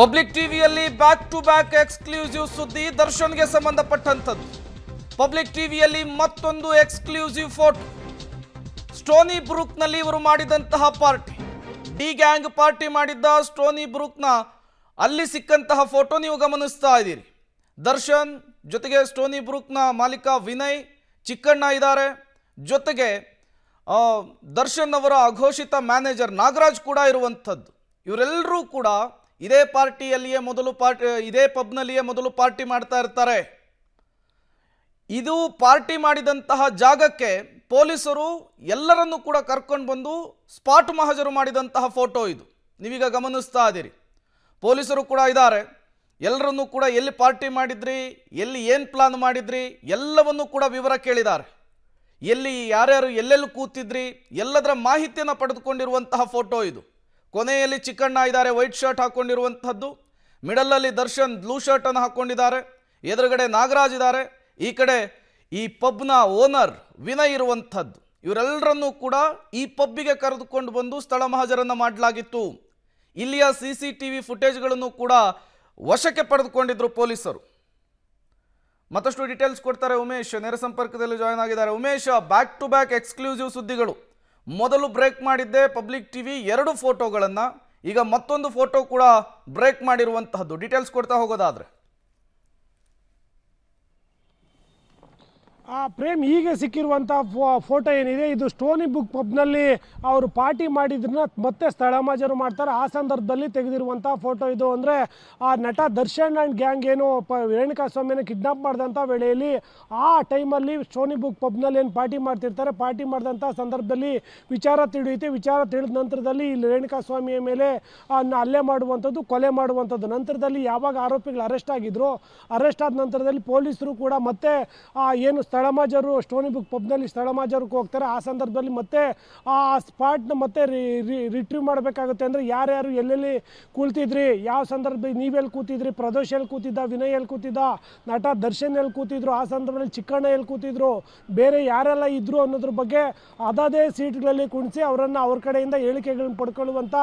Public ಟಿವಿಯಲ್ಲಿ back to back exclusive ಸುದ್ದಿ ದರ್ಶನ್ಗೆ ಸಂಬಂಧಪಟ್ಟಂಥದ್ದು. ಪಬ್ಲಿಕ್ ಟಿವಿಯಲ್ಲಿ ಮತ್ತೊಂದು ಎಕ್ಸ್ಕ್ಲೂಸಿವ್ ಫೋಟೋ ಸ್ಟೋನಿ ಬ್ರೂಕ್ನಲ್ಲಿ ಇವರು ಮಾಡಿದಂತಹ ಪಾರ್ಟಿ. ಡಿ ಗ್ಯಾಂಗ್ ಪಾರ್ಟಿ ಮಾಡಿದ್ದ ಸ್ಟೋನಿ ಬ್ರೂಕ್ನ ಅಲ್ಲಿ ಸಿಕ್ಕಂತಹ ಫೋಟೋ ನೀವು ಗಮನಿಸ್ತಾ ಇದ್ದೀರಿ. ದರ್ಶನ್ ಜೊತೆಗೆ ಸ್ಟೋನಿ ಬ್ರೂಕ್ನ ಮಾಲೀಕ ವಿನಯ್ ಚಿಕ್ಕಣ್ಣ ಇದ್ದಾರೆ. ಜೊತೆಗೆ ದರ್ಶನ್ ಅವರ ಅಘೋಷಿತ ಮ್ಯಾನೇಜರ್ ನಾಗರಾಜ್ ಕೂಡ ಇರುವಂಥದ್ದು. ಇವರೆಲ್ಲರೂ ಕೂಡ ಇದೇ ಪಾರ್ಟಿಯಲ್ಲಿಯೇ ಮೊದಲು ಪಾರ್ಟಿ, ಇದೇ ಪಬ್ನಲ್ಲಿಯೇ ಮೊದಲು ಪಾರ್ಟಿ ಮಾಡ್ತಾ ಇರ್ತಾರೆ. ಇದು ಪಾರ್ಟಿ ಮಾಡಿದಂತಹ ಜಾಗಕ್ಕೆ ಪೊಲೀಸರು ಎಲ್ಲರನ್ನೂ ಕೂಡ ಕರ್ಕೊಂಡು ಬಂದು ಸ್ಪಾಟ್ ಮಹಜರು ಮಾಡಿದಂತಹ ಫೋಟೋ ಇದು. ನೀವೀಗ ಗಮನಿಸ್ತಾ ಇದ್ದೀರಿ. ಪೊಲೀಸರು ಕೂಡ ಇದ್ದಾರೆ. ಎಲ್ಲರನ್ನೂ ಕೂಡ ಎಲ್ಲಿ ಪಾರ್ಟಿ ಮಾಡಿದ್ರಿ, ಎಲ್ಲಿ ಏನು ಪ್ಲಾನ್ ಮಾಡಿದ್ರಿ, ಎಲ್ಲವನ್ನೂ ಕೂಡ ವಿವರ ಕೇಳಿದ್ದಾರೆ. ಎಲ್ಲಿ ಯಾರ್ಯಾರು ಎಲ್ಲೆಲ್ಲಿ ಕೂತಿದ್ರಿ, ಎಲ್ಲದರ ಮಾಹಿತಿಯನ್ನು ಪಡೆದುಕೊಂಡಿರುವಂತಹ ಫೋಟೋ ಇದು. ಕೊನೆಯಲ್ಲಿ ಚಿಕ್ಕಣ್ಣ ಇದ್ದಾರೆ. ವೈಟ್ ಶರ್ಟ್ ಹಾಕ್ಕೊಂಡಿರುವಂಥದ್ದು ಮಿಡಲಲ್ಲಿ ದರ್ಶನ್ ಬ್ಲೂ ಶರ್ಟನ್ನು ಹಾಕ್ಕೊಂಡಿದ್ದಾರೆ ಎದುರುಗಡೆ ನಾಗರಾಜ್ ಇದ್ದಾರೆ. ಈ ಕಡೆ ಈ ಪಬ್ನ ಓನರ್ ವಿನಯ್ ಇರುವಂಥದ್ದು ಇವರೆಲ್ಲರನ್ನೂ ಕೂಡ ಈ ಪಬ್ಬಿಗೆ ಕರೆದುಕೊಂಡು ಬಂದು ಸ್ಥಳ ಮಹಾಜರನ್ನು ಮಾಡಲಾಗಿತ್ತು. ಇಲ್ಲಿಯ ಸಿ ಸಿ ಟಿ ವಿ ಫುಟೇಜ್ಗಳನ್ನು ಕೂಡ ವಶಕ್ಕೆ ಪಡೆದುಕೊಂಡಿದ್ರು ಪೊಲೀಸರು. ಮತ್ತಷ್ಟು ಡೀಟೇಲ್ಸ್ ಕೊಡ್ತಾರೆ ಉಮೇಶ್. ನೇರ ಸಂಪರ್ಕದಲ್ಲಿ ಜಾಯ್ನ್ ಆಗಿದ್ದಾರೆ. Umesh back to back exclusive ಸುದ್ದಿಗಳು. ಮೊದಲು ಬ್ರೇಕ್ ಮಾಡಿದ್ದೆ ಪಬ್ಲಿಕ್ ಟಿ ವಿ ಎರಡು ಫೋಟೋಗಳನ್ನು, ಈಗ ಮತ್ತೊಂದು ಫೋಟೋ ಕೂಡ ಬ್ರೇಕ್ ಮಾಡಿರುವಂತಹದ್ದು. ಡೀಟೇಲ್ಸ್ ಕೊಡ್ತಾ ಹೋಗೋದಾದ್ರೆ. ಆ ಪ್ರೇಮ್ ಈಗ ಸಿಕ್ಕಿರುವಂಥ ಫೋಟೋ ಏನಿದೆ, ಇದು ಸ್ಟೋನಿ ಬುಕ್ ಪಬ್ನಲ್ಲಿ ಅವರು ಪಾರ್ಟಿ ಮಾಡಿದ್ರನ್ನ ಮತ್ತೆ ಸ್ಥಳಮಾಜರು ಮಾಡ್ತಾರೆ. ಆ ಸಂದರ್ಭದಲ್ಲಿ ತೆಗೆದಿರುವಂಥ ಫೋಟೋ ಇದು ಅಂದರೆ, ಆ ನಟ ದರ್ಶನ್ ಆ್ಯಂಡ್ ಗ್ಯಾಂಗ್ ಏನು ಪ, ರೇಣುಕಾ ಸ್ವಾಮಿನ ಕಿಡ್ನಾಪ್ ಮಾಡಿದಂಥ ವೇಳೆಯಲ್ಲಿ ಆ ಟೈಮಲ್ಲಿ ಸ್ಟೋನಿ ಬುಕ್ ಪಬ್ನಲ್ಲಿ ಏನು ಪಾರ್ಟಿ ಮಾಡ್ತಿರ್ತಾರೆ, ಪಾರ್ಟಿ ಮಾಡಿದಂಥ ಸಂದರ್ಭದಲ್ಲಿ ವಿಚಾರ ತಿಳಿಯುತ್ತೆ. ವಿಚಾರ ತಿಳಿದ ನಂತರದಲ್ಲಿ ಇಲ್ಲಿ ರೇಣುಕಾ ಸ್ವಾಮಿಯ ಮೇಲೆ ಹಲ್ಲೆ ಮಾಡುವಂಥದ್ದು, ಕೊಲೆ ಮಾಡುವಂಥದ್ದು. ನಂತರದಲ್ಲಿ ಯಾವಾಗ ಆರೋಪಿಗಳು ಅರೆಸ್ಟ್ ಆಗಿದ್ರು, ಅರೆಸ್ಟ್ ಆದ ನಂತರದಲ್ಲಿ ಪೊಲೀಸರು ಕೂಡ ಮತ್ತೆ ಏನು ಸ್ಥಳಮಾಜರು, ಸ್ಟೋನಿ ಬುಕ್ ಪಬ್ನಲ್ಲಿ ಸ್ಥಳಮಾಜರಕ್ಕೆ ಹೋಗ್ತಾರೆ. ಆ ಸಂದರ್ಭದಲ್ಲಿ ಮತ್ತೆ ಆ ಸ್ಪಾಟ್ನ ಮತ್ತೆ ರಿಟ್ರೀವ್ ಮಾಡಬೇಕಾಗುತ್ತೆ ಅಂದರೆ ಯಾರ್ಯಾರು ಎಲ್ಲೆಲ್ಲಿ ಕೂಳ್ತಿದ್ರಿ ಯಾವ ಸಂದರ್ಭದಲ್ಲಿ ನೀವೆಲ್ಲಿ ಕೂತಿದ್ರಿ, ಪ್ರದೋಷ್ ಎಲ್ಲಿ ಕೂತಿದ್ದ, ವಿನಯ್ ಎಲ್ಲಿ ಕೂತಿದ್ದ, ನಟ ದರ್ಶನ್ ಎಲ್ಲಿ ಕೂತಿದ್ರು, ಆ ಸಂದರ್ಭದಲ್ಲಿ ಚಿಕ್ಕಣ್ಣ ಎಲ್ಲಿ ಕೂತಿದ್ರು, ಬೇರೆ ಯಾರೆಲ್ಲ ಇದ್ರು ಅನ್ನೋದ್ರ ಬಗ್ಗೆ ಅದಾದೇ ಸೀಟ್ಗಳಲ್ಲಿ ಕುಣಿಸಿ ಅವರನ್ನು ಅವ್ರ ಕಡೆಯಿಂದ ಹೇಳಿಕೆಗಳನ್ನ ಪಡ್ಕೊಳ್ಳುವಂಥ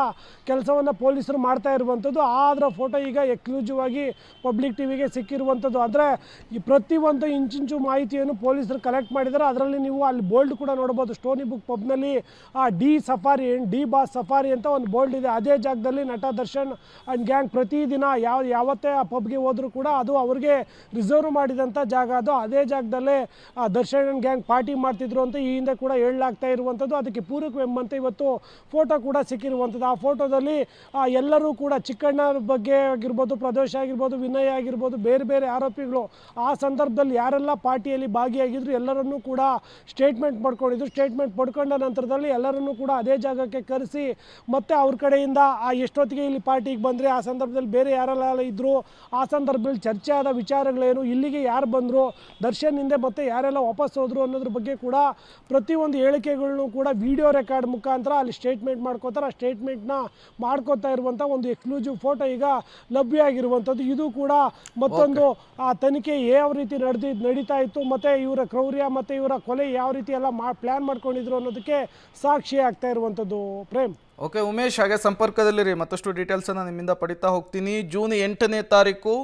ಕೆಲಸವನ್ನು ಪೊಲೀಸರು ಮಾಡ್ತಾ ಇರುವಂಥದ್ದು. ಅದರ ಫೋಟೋ ಈಗ ಎಕ್ಸ್ಕ್ಲೂಸಿವ್ ಆಗಿ ಪಬ್ಲಿಕ್ ಟಿವಿಗೆ ಸಿಕ್ಕಿರುವಂಥದ್ದು. ಅಂದರೆ ಈ ಪ್ರತಿಯೊಂದು ಇಂಚಿಂಚು ಮಾಹಿತಿಯನ್ನು ಪೊಲೀಸರು ಕಲೆಕ್ಟ್ ಮಾಡಿದ್ದಾರೆ ಅದರಲ್ಲಿ ನೀವು ಅಲ್ಲಿ ಬೋಲ್ಡ್ ಕೂಡ ನೋಡ್ಬೋದು. ಸ್ಟೋನಿ ಬುಕ್ ಪಬ್ನಲ್ಲಿ ಆ D safari D boss safari ಅಂತ ಒಂದು ಬೋಲ್ಡ್ ಇದೆ. ಅದೇ ಜಾಗದಲ್ಲಿ ನಟ, ದರ್ಶನ್ ಆ್ಯಂಡ್ ಗ್ಯಾಂಗ್ ಪ್ರತಿದಿನ ಯಾವ, ಯಾವತ್ತೇ ಆ ಪಬ್ಗೆ ಹೋದರೂ ಕೂಡ ಅದು ಅವ್ರಿಗೆ ರಿಸರ್ವ್ ಮಾಡಿದಂಥ ಜಾಗ ಅದು. ಅದೇ ಜಾಗದಲ್ಲೇ, ಆ, ದರ್ಶನ್ ಆ್ಯಂಡ್ ಗ್ಯಾಂಗ್ ಪಾರ್ಟಿ ಮಾಡ್ತಿದ್ರು ಅಂತ ಈ ಹಿಂದೆ ಕೂಡ ಹೇಳಲಾಗ್ತಾ ಇರುವಂಥದ್ದು ಅದಕ್ಕೆ ಪೂರಕವೆಂಬಂತೆ ಇವತ್ತು ಫೋಟೋ ಕೂಡ ಸಿಕ್ಕಿರುವಂಥದ್ದು ಆ ಫೋಟೋದಲ್ಲಿ ಎಲ್ಲರೂ ಕೂಡ ಚಿಕ್ಕಣ್ಣ ಬಗ್ಗೆ ಆಗಿರ್ಬೋದು, ಪ್ರದೋಷ ಆಗಿರ್ಬೋದು, ವಿನಯ್ ಆಗಿರ್ಬೋದು, ಬೇರೆ ಬೇರೆ ಆರೋಪಿಗಳು ಆ ಸಂದರ್ಭದಲ್ಲಿ ಯಾರೆಲ್ಲ ಪಾರ್ಟಿಯಲ್ಲಿ ಭಾಗಿಯಾಗಿದ್ರು ಎಲ್ಲರನ್ನೂ ಕೂಡ ಸ್ಟೇಟ್ಮೆಂಟ್ ಪಡ್ಕೊಂಡಿದ್ರು ಸ್ಟೇಟ್ಮೆಂಟ್ ಪಡ್ಕೊಂಡ ನಂತರದಲ್ಲಿ ಎಲ್ಲರನ್ನೂ ಕೂಡ ಅದೇ ಜಾಗಕ್ಕೆ ಕರೆಸಿ ಮತ್ತೆ ಅವ್ರ ಕಡೆಯಿಂದ ಆ ಎಷ್ಟೊತ್ತಿಗೆ ಇಲ್ಲಿ ಪಾರ್ಟಿಗೆ ಬಂದರೆ ಆ ಸಂದರ್ಭದಲ್ಲಿ ಬೇರೆ ಯಾರೆಲ್ಲ ಇದ್ದರು ಆ ಸಂದರ್ಭದಲ್ಲಿ ಚರ್ಚೆ ಆದ ವಿಚಾರಗಳೇನು ಇಲ್ಲಿಗೆ ಯಾರು ಬಂದರು ದರ್ಶನ್ ಹಿಂದೆ ಮತ್ತೆ ಯಾರೆಲ್ಲ ವಾಪಸ್ ಹೋದರು ಅನ್ನೋದ್ರ ಬಗ್ಗೆ ಕೂಡ ಪ್ರತಿಯೊಂದು ಹೇಳಿಕೆಗಳನ್ನು ಕೂಡ ವಿಡಿಯೋ ರೆಕಾರ್ಡ್ ಮುಖಾಂತರ ಅಲ್ಲಿ ಸ್ಟೇಟ್ಮೆಂಟ್ ಮಾಡ್ಕೋತಾರೆ. ಆ ಸ್ಟೇಟ್ಮೆಂಟ್ನ ಮಾಡ್ಕೋತಾ ಇರುವಂಥ ಒಂದು ಎಕ್ಸ್ಕ್ಲೂಸಿವ್ ಫೋಟೋ ಈಗ ಲಭ್ಯ ಆಗಿರುವಂಥದ್ದು ಇದು ಕೂಡ ಮತ್ತೊಂದು ಆ ತನಿಖೆ ಯಾವ ರೀತಿ ನಡೆದಿ ನಡೀತಾ ಇತ್ತು ಮತ್ತು ಇವರ ಕ್ರೌರ್ಯ ಮತ್ತು ಇವರ ಕೊಲೆ ಯಾವ ರೀತಿ ಎಲ್ಲ ಮಾ ಪ್ಲ್ಯಾನ್ ಮಾಡ್ಕೊಂಡಿದ್ರು ಅನ್ನೋದಕ್ಕೆ ಸಾಕ್ಷಿ ಆಗ್ತಾ ಇರುವಂಥದ್ದು ಪ್ರೇಮ್. ಓಕೆ ಉಮೇಶ್, ಹಾಗೆ ಸಂಪರ್ಕದಲ್ಲಿರಿ. ಮತ್ತಷ್ಟು ಡೀಟೇಲ್ಸನ್ನು ನಿಮ್ಮಿಂದ ಪಡಿತಾ ಹೋಗ್ತೀನಿ. ಜೂನ್ ಎಂಟನೇ ತಾರೀಕು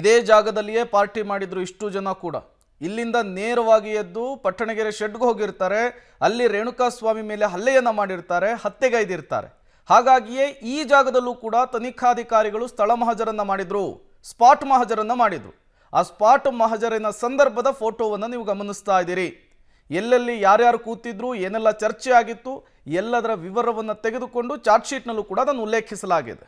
ಇದೇ ಜಾಗದಲ್ಲಿಯೇ ಪಾರ್ಟಿ ಮಾಡಿದ್ರು ಇಷ್ಟು ಜನ ಕೂಡ. ಇಲ್ಲಿಂದ ನೇರವಾಗಿ ಎದ್ದು ಪಟ್ಟಣಗೆರೆ ಶೆಡ್ಗೆ ಹೋಗಿರ್ತಾರೆ. ಅಲ್ಲಿ ರೇಣುಕಾ ಸ್ವಾಮಿ ಮೇಲೆ ಹಲ್ಲೆಯನ್ನು ಮಾಡಿರ್ತಾರೆ, ಹತ್ಯೆಗೈದಿರ್ತಾರೆ. ಹಾಗಾಗಿಯೇ ಈ ಜಾಗದಲ್ಲೂ ಕೂಡ ತನಿಖಾಧಿಕಾರಿಗಳು ಸ್ಥಳ ಮಹಜರನ್ನ ಮಾಡಿದ್ರು ಸ್ಪಾಟ್ ಮಹಜರನ್ನ ಮಾಡಿದ್ರು. ಆ ಸ್ಪಾಟ್ ಮಹಜರಿನ ಸಂದರ್ಭದ ಫೋಟೋವನ್ನು ನೀವು ಗಮನಿಸ್ತಾ ಇದ್ದೀರಿ. ಎಲ್ಲೆಲ್ಲಿ ಯಾರ್ಯಾರು ಕೂತಿದ್ರು, ಏನೆಲ್ಲ ಚರ್ಚೆ ಆಗಿತ್ತು, ಎಲ್ಲದರ ವಿವರವನ್ನು ತೆಗೆದುಕೊಂಡು ಚಾರ್ಟ್ ಶೀಟ್ನಲ್ಲೂ ಕೂಡ ಅದನ್ನು ಉಲ್ಲೇಖಿಸಲಾಗಿದೆ.